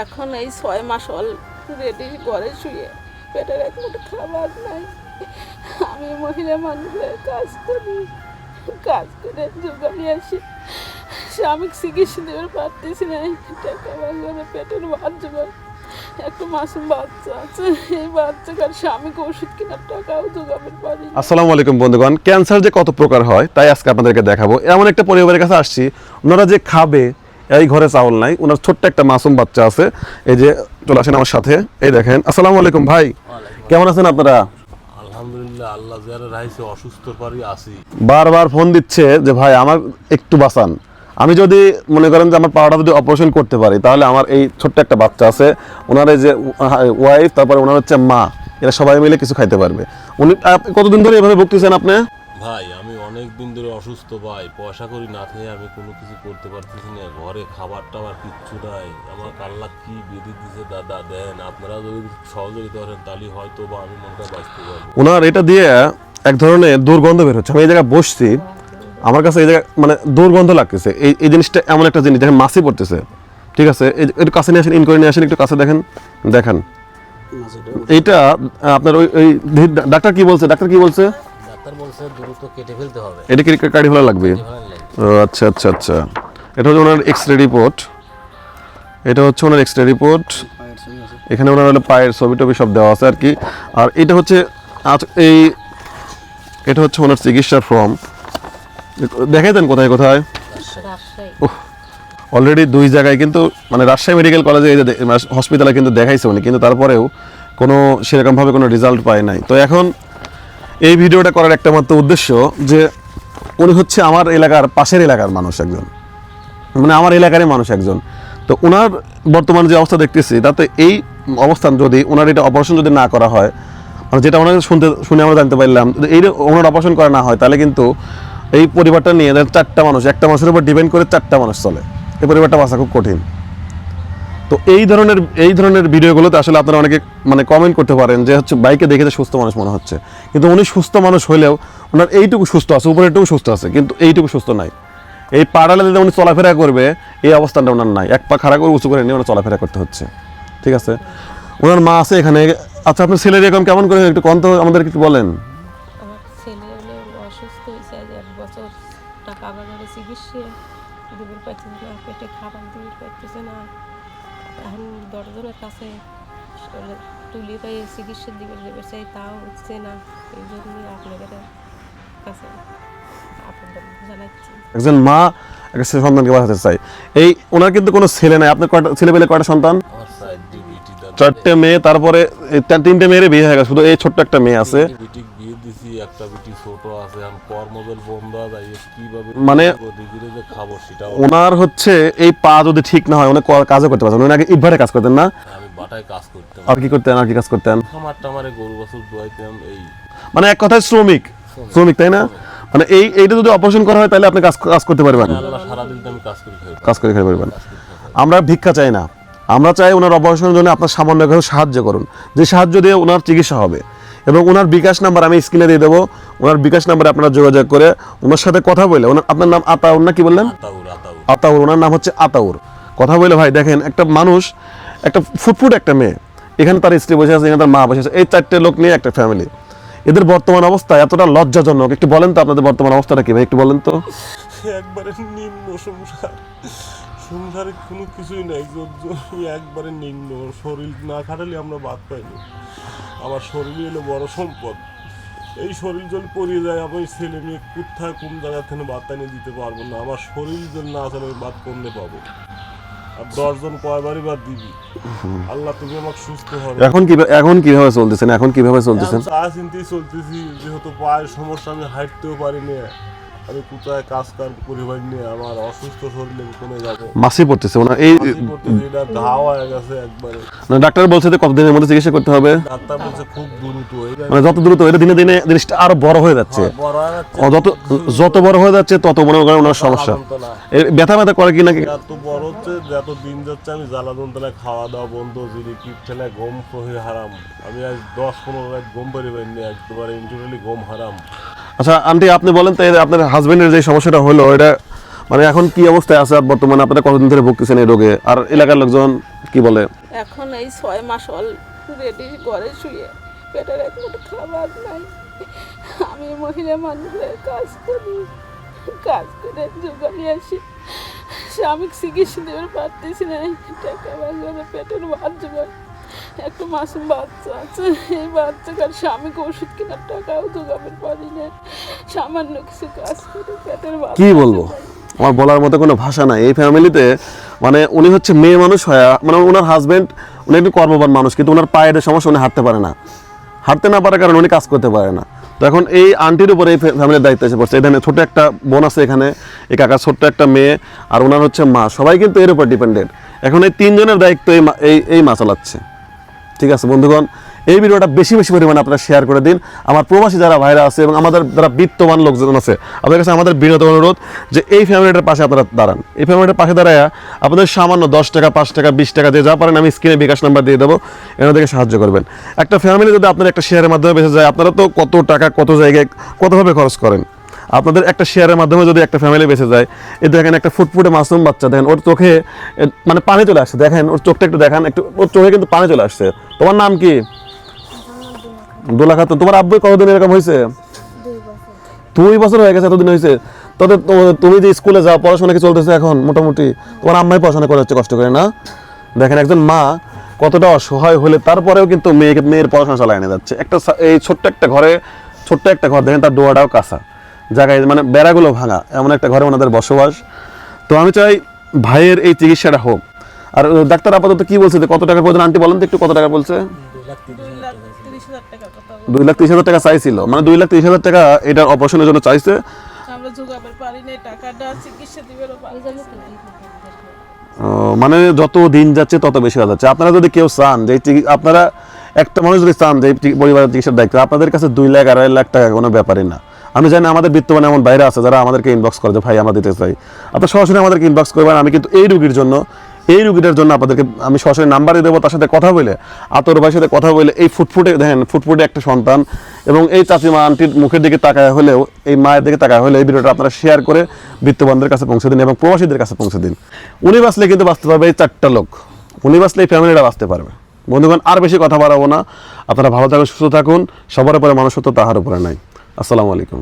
এখন এই ছয় মাস অল রেডি ঘরে শুয়ে। পেটের এক খাবার নাই। আমি মহিলা মানুষের কাজ করি। কাজ করে জোগাড়ি আসি। স্বামীকে চিকিৎসা দেবার পারতেছি না। টাকা বাংলা পেটের ভাত জোগাড় মাসুম বাচ্চা আছে। এই বাচ্চাকার স্বামীকে ওষুধ কেনার টাকাও জোগাবেন পারি আসসালামু আলাইকুম বন্ধুগণ। ক্যান্সার যে কত প্রকার হয়, তাই আজকে আপনাদেরকে দেখাবো। এমন একটা পরিবারের কাছে আসছি। ওনারা যে খাবে এই ঘরে চাউল নাই। ওনার ছোট্ট একটা মাসুম বাচ্চা আছে। এই যে চলে আসেন আমার সাথে। এই দেখেন। আসসালামু আলাইকুম ভাই। কেমন আছেন আপনারা? আলহামদুলিল্লাহ আল্লাহ যারা রাইছে অসুস্থ পারি আসি বারবার ফোন দিচ্ছে যে ভাই আমার একটু বাঁচান। আমি যদি মনে করেন যে আমার পাওয়াটা যদি অপারেশন করতে পারি তাহলে আমার এই ছোট্ট একটা বাচ্চা আছে। ওনার এই যে ওয়াইফ তারপরে ওনার হচ্ছে মা। এরা সবাই মিলে কিছু খাইতে পারবে। উনি কতদিন ধরে এভাবে ভুগতেছেন আপনি? ভাই অনেক দিন ধরে অসুস্থ ভাই পয়সা করি না খেয়ে আমি কোনো কিছু করতে পারতেছি না ঘরে খাবার টাবার কিচ্ছু নাই। আমার আল্লাহ কি বেঁধে দিছে দাদা দেন আপনারা যদি সহযোগিতা করেন তাহলে হয়তো বা আমি মনটা বাঁচতে পারব। ওনার এটা দিয়ে এক ধরনের দুর্গন্ধ বের হচ্ছে। আমি এই জায়গায় বসছি আমার কাছে এই জায়গায় মানে দুর্গন্ধ লাগতেছে। এই এই জিনিসটা এমন একটা জিনিস দেখেন মাছি পড়তেছে। ঠিক আছে? এই- একটু কাছে নিয়ে আসেন ইন করে নিয়ে আসেন একটু কাছে দেখেন দেখেন। এইটা আপনার ওই ওই ডাক্তার কি বলছে? ডাক্তার কি বলছে? ডাক্তার বলছে দ্রুত কেটে ফেলতে হবে। এটা কি কাটি ফেলা লাগবে? ও আচ্ছা আচ্ছা আচ্ছা। এটা হচ্ছে ওনার এক্স রে রিপোর্ট এটা হচ্ছে ওনার এক্স রে রিপোর্ট এখানে ওনার হলো পায়ের ছবি টবি সব দেওয়া আছে আর কি। আর এটা হচ্ছে আজ- এই এটা হচ্ছে ওনার চিকিৎসার ফর্ম দেখাই দেন কোথায়? কোথায় অলরেডি দুই জায়গায় কিন্তু মানে রাজশাহী মেডিকেল কলেজে এই যে হসপিটালে কিন্তু দেখাইছে উনি কিন্তু তারপরেও কোনো সেরকমভাবে কোনো রেজাল্ট পায় নাই। তো এখন এই ভিডিওটা করার একটা মাত্র উদ্দেশ্য যে উনি হচ্ছে আমার এলাকার পাশের এলাকার মানুষ একজন। মানে আমার এলাকারই মানুষ একজন। তো ওনার বর্তমান যে অবস্থা দেখতেছি, তাতে এই অবস্থান যদি ওনার এটা অপারেশন যদি না করা হয় মানে যেটা ওনাকে শুনতে, শুনে আমরা জানতে পারলাম এই ওনার অপারেশন করা না হয়, তাহলে কিন্তু এই পরিবারটা নিয়ে চারটা মানুষ, একটা মানুষের উপর ডিপেন্ড করে চারটা মানুষ চলে। এই পরিবারটা বাঁচা খুব কঠিন। তো এই ধরনের এই ধরনের ভিডিওগুলোতে আসলে আপনারা অনেকে মানে কমেন্ট করতে পারেন যে হচ্ছে বাইকে দেখে সুস্থ মানুষ মনে হচ্ছে। কিন্তু উনি সুস্থ মানুষ হলেও ওনার এইটুকু সুস্থ আছে উপরেরটুকু সুস্থ আছে, কিন্তু এইটুকু সুস্থ নাই। এই পাড়ালে যদি উনি চলাফেরা করবে, এই অবস্থানটা ওনার নাই। এক পা খাড়া করে উঁচু করে নিয়ে ওনার চলাফেরা করতে হচ্ছে। ঠিক আছে? ওনার মা আছে এখানে। আচ্ছা আপনার ছেলের এরকম কেমন করে একটু কন্ত আমাদের একটু বলেন। চিকিৎসা পেটে খাবার পাইতেছে না। এখন দশজনের কাছে তুলি পাই চিকিৎসা দিবে দেবে চাই তাও হচ্ছে না। এই জন্যই আপনাদের কাছে একজন মা একটা সন্তানকে বাঁচাতে চাই এই ওনার কিন্তু কোনো ছেলে নাই। আপনার কয়টা ছেলে পেলে কয়টা সন্তান? চারটে মেয়ে তারপরে তিনটে মেয়ের বিয়ে হয়ে গেছে। শুধু এই ছোট্ট একটা মেয়ে আছে। দিছি একটা বিটি ছোট আছে কর্মজল বন্ধ কীভাবে মানে ডিগ্রি যে খাব সেটাও ওনার হচ্ছে এই পা যদি ঠিক না হয় উনি ক- কাজও করতে উনি আগে ইটভারে কাজ করতেন না? আমি বাটায় কাজ করতাম। আর কি করতেন আর কি কাজ করতেন? আমার টামারে গরু বছর দোয়াইতাম এই মানে এক কথায় শ্রমিক। শ্রমিক। তাই না? মানে এই এইটা যদি অপারেশন করা হয় তাহলে আপনি কাজ কাজ করতে পারবেন। কাজ করে কাজ করে খেতে পারবেন। আমরা ভিক্ষা চাই না। আমরা চাই ওনার অপারেশনের জন্য আপনার সামান্য সাহায্য করুন। যে সাহায্য দিয়ে ওনার চিকিৎসা হবে। এবং ওনার বিকাশ নাম্বার আমি স্ক্রিনে দিয়ে দেবো। ওনার বিকাশ নাম্বারে আপনারা যোগাযোগ করে ওনার সাথে কথা বলে ওনার আপনার নাম আতাউর না কি বললেন? আতাউর ওনার নাম হচ্ছে আতাউর। কথা বলে ভাই দেখেন একটা মানুষ একটা ফুটফুট একটা মেয়ে এখানে তার স্ত্রী বসে আছে এখানে তার মা বসে আছে এই চারটে লোক নিয়ে একটা ফ্যামিলি এদের বর্তমান অবস্থা এতটা লজ্জাজনক। একটু বলেন তো আপনাদের বর্তমান অবস্থাটা কি ভাই একটু বলেন তো। একবারে নিম্ন সংসার। সংসারে কোনো কিছুই নাই একবারে নিম্ন। শরীর না খাটালে আমরা বাদ পাইনি। আমার শরীর হলো বড় সম্পদ। এই শরীর যদি পড়িয়ে যায় আমি ছেলে মেয়ে কোথায় কোন জায়গা থেকে বাদ নিয়ে দিতে পারব না? আমার শরীর যদি না চলে আমি বাদ করলে পাবো? আর দশজন কয়বারই বাদ দিবি। আল্লাহ তুমি আমাকে সুস্থ হবে এখন কি এখন কীভাবে চলতেছেন? এখন কীভাবে চলতেছেন? চা চিন্তেই চলতেছি যেহেতু পায়ের সমস্যা আমি হাঁটতেও পারি না। আমি কোথায় কাজ কাম করি পারি না আমার অসুস্থ শরীরে কোনে যাব। মাসি পড়তেছে ওনার এই ঘা হয়ে গেছে একবারে। মানে ডাক্তার বলছে যে কতদিনের মধ্যে চিকিৎসা করতে হবে? ডাক্তার বলছে খুব দ্রুত মানে যত দ্রুত এটা দিনে দিনে জিনিসটা আরও বড় হয়ে যাচ্ছে। হয়ে যত যত বড় হয়ে যাচ্ছে তত মনে করেন ওনার সমস্যা। ব্যথা ব্যথা করে কি নাকি? এত বড় হচ্ছে যত দিন যাচ্ছে আমি জ্বালা যন্ত্রণায় খাওয়া দাওয়া বন্ধ জিরি কিপ ঠেলায় গম হারাম। আমি আজ দশ পনেরো গম পারি একবারে ইন্টারনালি গম হারাম। আচ্ছা আন্টি, আপনি বলেন তো আপনার হাজবেন্ডের যে সমস্যাটা হলো, এটা মানে এখন কি অবস্থায় আছে বর্তমানে আপনারা কতদিন ধরে ভুগতেছেন এই রোগে? আর এলাকার লোকজন কি বলে? এখন এই ছয় মাস হল রেডি ঘরে শুয়ে। পেটের এক খাবার নাই। আমি মহিলা মানুষের কাজ করি। কাজ করে জোগাড়ি আসি। স্বামীকে চিকিৎসা দেবার পারতেছি না। টাকা বাজারে পেটের ভাত জোগাড় একটা মাসুম বাচ্চা আছে। এই বাচ্চাকার স্বামীকে ওষুধ কেনার টাকাও জোগাবের পারি না। সামান্য কিছু কাজ করে পেটের কি বলব? আমার বলার মতো কোনো ভাষা নাই। এই ফ্যামিলিতে মানে উনি হচ্ছে মেয়ে মানুষ হয় মানে ওনার হাজবেন্ড উনি একটু কর্মবান মানুষ কিন্তু ওনার পায়ের সমস্যা উনি হাঁটতে পারে না। হাঁটতে না পারার কারণে উনি কাজ করতে পারে না। তো এখন এই আন্টির উপরে এই ফ্যামিলির দায়িত্ব এসে পড়ছে। এখানে ছোট একটা বোন আছে এখানে এই কাকার ছোট্ট একটা মেয়ে আর ওনার হচ্ছে মা। সবাই কিন্তু এর উপর ডিপেন্ডেন্ট এখন এই তিনজনের দায়িত্ব এই এই মা চালাচ্ছে। ঠিক আছে, বন্ধুগণ, এই ভিডিওটা বেশি বেশি পরিমাণে আপনারা শেয়ার করে দিন। আমার প্রবাসী যারা ভাইরা আছে এবং আমাদের যারা বিত্তমান লোকজন আছে, আপনাদের কাছে আমাদের বিনোদন অনুরোধ যে এই ফ্যামিলিটার পাশে আপনারা দাঁড়ান। এই ফ্যামিলিটার পাশে দাঁড়ায় আপনাদের সামান্য দশ টাকা, পাঁচ টাকা, বিশ টাকা দিয়ে যা পারেন আমি স্ক্রিনে বিকাশ নাম্বার দিয়ে দেবো, এনাদেরকে সাহায্য করবেন। একটা ফ্যামিলি যদি আপনার একটা শেয়ারের মাধ্যমে বেঁচে যায়, আপনারা তো কত টাকা, কত জায়গায় কতভাবে খরচ করেন? আপনাদের একটা শেয়ারের মাধ্যমে যদি একটা ফ্যামিলি বেঁচে যায় এ দেখেন একটা ফুটফুটে মাসুম বাচ্চা, দেখেন ওর চোখে মানে পানি চলে আসছে, দেখেন ওর চোখটা একটু দেখান, একটু, ওর চোখে কিন্তু পানি চলে আসছে। তোমার নাম কি? দোলা তোমার আব্বু কতদিন এরকম হয়েছে? দুই বছর। হয়ে গেছে, এতদিন হয়েছে। তবে তুমি যে স্কুলে যাও, পড়াশোনা কি চলতেছে এখন মোটামুটি? তোমার আম্মাই পড়াশোনা করে হচ্ছে, কষ্ট করে, না? দেখেন একজন মা, কতটা অসহায় হলে তারপরেও কিন্তু মেয়েকে মেয়ের পড়াশোনা চালায় নিয়ে যাচ্ছে। একটা এই ছোট্ট একটা ঘরে, ছোট্ট একটা ঘর, দেখেন তার ডোয়াটাও কাঁচা। জায়গায় মানে বেড়াগুলো ভাঙা এমন একটা ঘরে ওনাদের বসবাস। তো আমি চাই ভাইয়ের এই চিকিৎসাটা হোক। আর ডাক্তার আপাতত কি বলছে কত টাকা পর্যন্ত আন্টি বলেন তো একটু কত টাকা বলছে? দুই লাখ তিরিশ হাজার টাকা চাইছিল। মানে দুই লাখ তিরিশ হাজার টাকা এটার অপারেশনের জন্য চাইছে। চিকিৎসা মানে যত দিন যাচ্ছে তত বেশি হয়ে যাচ্ছে। আপনারা যদি কেউ চান যে আপনারা একটা মানুষ যদি চান যে পরিবারের চিকিৎসার দায়িত্ব আপনাদের কাছে দুই লাখ আড়াই লাখ টাকা কোনো ব্যাপারই না। আমি জানি আমাদের বিত্তমান এমন বাইরে আছে যারা আমাদেরকে ইনবক্স করে ভাই, আমরা দিতে চাই। আপনার সরাসরি আমাদেরকে ইনবক্স করবেন। আমি কিন্তু এই রুগীর জন্য, এই রুগীটার জন্য আপনাদেরকে, আমি সরাসরি নাম্বার দেবো, তার সাথে কথা বলে, আতর ভাইয়ের সাথে কথা বলে, এই ফুটফুটে, দেখেন, ফুটফুটে একটা সন্তান এবং এই চাচিমা আন্টির মুখের দিকে তাকায় হলেও, এই মায়ের দিকে তাকায় হলে এই ভিডিওটা আপনারা শেয়ার করে বিত্তবানদের কাছে পৌঁছে দিন এবং প্রবাসীদের কাছে পৌঁছে দিন। উনি বাঁচলে কিন্তু বাঁচতে পারবে এই চারটা লোক। উনি বাঁচলে এই ফ্যামিলিটা বাঁচতে পারবে। বন্ধুগণ, আর বেশি কথা বাড়াবো না। আপনারা ভালো থাকুন, সুস্থ থাকুন। সবার উপরে মানুষত্ব তাহার উপরে নাই। আসসালামু আলাইকুম।